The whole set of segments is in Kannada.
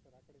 ಸರ್ ಆ ಕಡೆ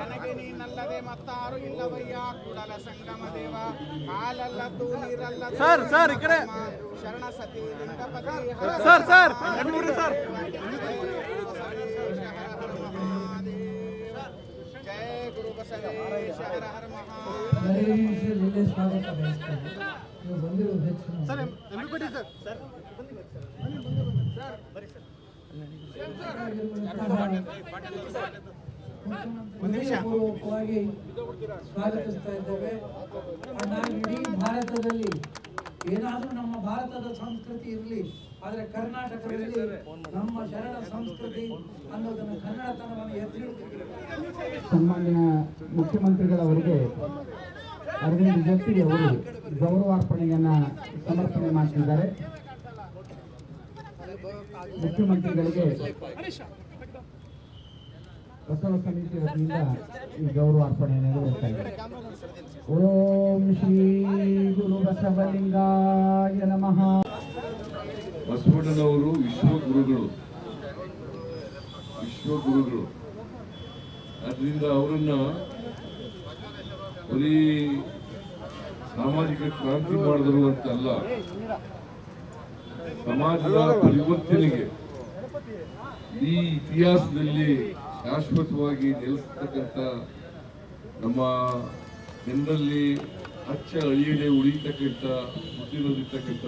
ನನಗೆ ನೀನಲ್ಲದೆ ಮತ್ತಾರು ಇಲ್ಲವಯ್ಯ ಕೂಡಲ ಸಂಗಮ ದೇವ ಹಾಲಲ್ಲದ್ದು ನೀರಲ್ಲ ಸರ್ ಸರ್ ಇಕಡೆ ಕಡೆ ಶರಣ ಸತಿ ಲಿಂಗಪತಿ ಸರ್ ಸರ್ ಸರ್ ಜಯ ಗುರು ಬಸವೇಶ ಹರ ಹರ ಮಹಾ ಸರ್ ಬಂದಿ ಸರ್ ಸರ್ ಪೂರ್ವಕವಾಗಿ ಸ್ವಾಗತಿಸ್ತಾ ಇದ್ದೇವೆ. ಇಡೀ ಭಾರತದಲ್ಲಿ ಏನಾದರೂ ನಮ್ಮ ಭಾರತದ ಸಂಸ್ಕೃತಿ ಇರಲಿ ಆದರೆ ಕರ್ನಾಟಕದಲ್ಲಿ ನಮ್ಮ ಶರಣ ಸಂಸ್ಕೃತಿ ಅನ್ನೋದನ್ನು ಕನ್ನಡತನವನ್ನು ಎತ್ತಿ ಸನ್ಮಾನ್ಯ ಮುಖ್ಯಮಂತ್ರಿಗಳವರಿಗೆ ಅರವಿಂದ್ ಜೋಶಿ ಅವರು ಗೌರವಾರ್ಪಣೆಯನ್ನ ಸಮರ್ಪಣೆ ಮಾಡ್ತಿದ್ದಾರೆ. ಮುಖ್ಯಮಂತ್ರಿಗಳಿಗೆ ಬಸವ ಸಮಿತಿ ವತಿಯಿಂದ ಈ ನೆರವೇರ್ತಾ ಇದೆ. ಓಂ ಶ್ರೀ ಗುರು ಬಸವಲಿಂಗಾಯ ನಮಃ. ಬಸವಣ್ಣನವರು ವಿಶ್ವಗುರುಗಳು ವಿಶ್ವಗುರುಗಳು ಅದರಿಂದ ಅವರನ್ನ ಬರೀ ಸಾಮಾಜಿಕ ಕ್ರಾಂತಿ ಮಾಡಿದ್ರು ಅಂತಲ್ಲ. ಸಮಾಜದ ಪರಿವರ್ತನೆಗೆ ಈ ಇತಿಹಾಸದಲ್ಲಿ ಶಾಶ್ವತವಾಗಿ ನೆಲೆಸ್ತಕ್ಕಂಥ ನಮ್ಮ ಜನರಲ್ಲಿ ಹಚ್ಚ ಅಳಿಯದೆ ಉಳಿತಕ್ಕಂಥ ಹುಟ್ಟಿರೋದಿರ್ತಕ್ಕಂಥ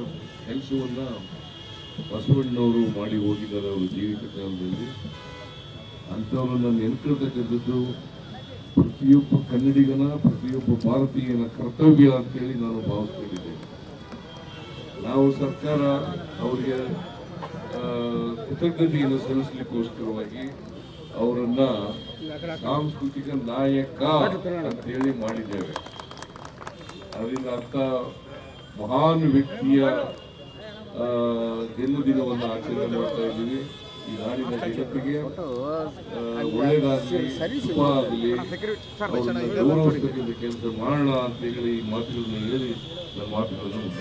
ಕೆಲಸವನ್ನು ಬಸವಣ್ಣವರು ಮಾಡಿ ಹೋಗಿದ್ದಾರೆ ಅವರ ಜೀವಿತ ಕಾಲದಲ್ಲಿ. ಅಂಥವ್ರನ್ನ ನೆನ್ಕೊಳ್ತಕ್ಕಂಥದ್ದು ಪ್ರತಿಯೊಬ್ಬ ಕನ್ನಡಿಗನ, ಪ್ರತಿಯೊಬ್ಬ ಭಾರತೀಯನ ಕರ್ತವ್ಯ ಅಂತೇಳಿ ನಾನು ಭಾವಿಸ್ಕೊಂಡಿದ್ದೇನೆ. ನಾವು ಸರ್ಕಾರ ಅವರಿಗೆ ಕೃತಜ್ಞತೆಯನ್ನು ಸಲ್ಲಿಸಲಿಕ್ಕೋಸ್ಕರವಾಗಿ ಅವರನ್ನ ಸಾಂಸ್ಕೃತಿಕ ನಾಯಕ ಅಂತೇಳಿ ಮಾಡಿದ್ದೇವೆ. ಅದರಿಂದ ಅರ್ಥ ಮಹಾನ್ ವ್ಯಕ್ತಿಯ ಜನ್ಮದಿನವನ್ನು ಆಚರಣೆ ಮಾಡ್ತಾ ಇದ್ದೀವಿ. ಈ ನಾಡಿನ ಜಗತ್ತಿಗೆ ಆ, ಒಳ್ಳೆಯದಾಗಲಿ ಶುಭ ಆಗಲಿ ಕೆಲಸ ಮಾಡೋಣ ಅಂತ ಹೇಳಿ ಈ ಮಾತುಗಳನ್ನು ಹೇಳಿ ನನ್ನ ಮಾತುಗಳನ್ನು.